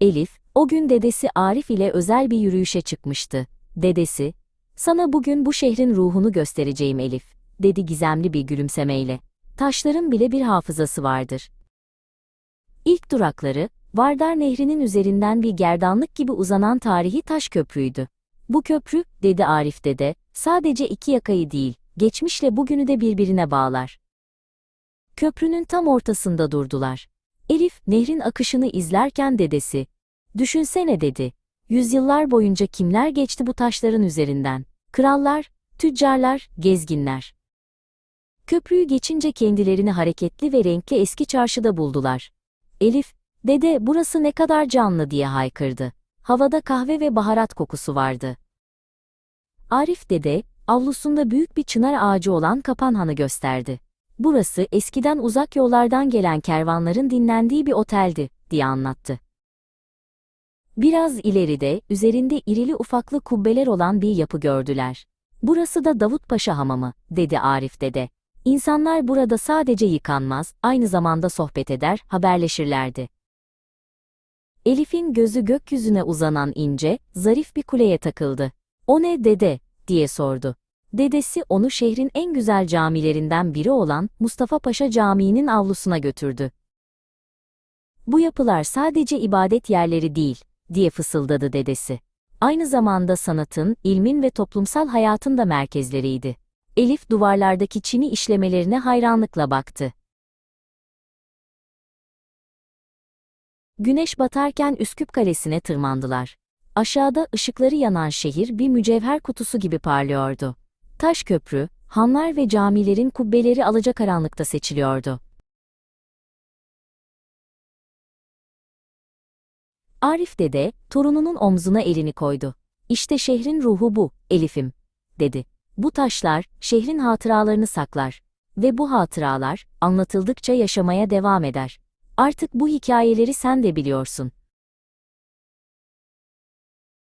Elif, o gün dedesi Arif ile özel bir yürüyüşe çıkmıştı. Dedesi, sana bugün bu şehrin ruhunu göstereceğim Elif, dedi gizemli bir gülümsemeyle. Taşların bile bir hafızası vardır. İlk durakları, Vardar Nehri'nin üzerinden bir gerdanlık gibi uzanan tarihi taş köprüydü. Bu köprü, dedi Arif dede, sadece iki yakayı değil, geçmişle bugünü de birbirine bağlar. Köprünün tam ortasında durdular. Elif, nehrin akışını izlerken dedesi, düşünsene dedi, yüzyıllar boyunca kimler geçti bu taşların üzerinden? Krallar, tüccarlar, gezginler. Köprüyü geçince kendilerini hareketli ve renkli eski çarşıda buldular. Elif, dede burası ne kadar canlı diye haykırdı. Havada kahve ve baharat kokusu vardı. Arif dede, avlusunda büyük bir çınar ağacı olan Kapanhan'ı gösterdi. Burası eskiden uzak yollardan gelen kervanların dinlendiği bir oteldi, diye anlattı. Biraz ileride, üzerinde irili ufaklı kubbeler olan bir yapı gördüler. Burası da Davutpaşa Hamamı, dedi Arif dede. İnsanlar burada sadece yıkanmaz, aynı zamanda sohbet eder, haberleşirlerdi. Elif'in gözü gökyüzüne uzanan ince, zarif bir kuleye takıldı. O ne dede, diye sordu. Dedesi onu şehrin en güzel camilerinden biri olan Mustafa Paşa Camii'nin avlusuna götürdü. Bu yapılar sadece ibadet yerleri değil, diye fısıldadı dedesi. Aynı zamanda sanatın, ilmin ve toplumsal hayatın da merkezleriydi. Elif duvarlardaki çini işlemelerine hayranlıkla baktı. Güneş batarken Üsküp Kalesi'ne tırmandılar. Aşağıda ışıkları yanan şehir bir mücevher kutusu gibi parlıyordu. Taş köprü, hanlar ve camilerin kubbeleri alacakaranlıkta seçiliyordu. Arif dede, torununun omzuna elini koydu. İşte şehrin ruhu bu, Elif'im, dedi. Bu taşlar, şehrin hatıralarını saklar. Ve bu hatıralar, anlatıldıkça yaşamaya devam eder. Artık bu hikayeleri sen de biliyorsun.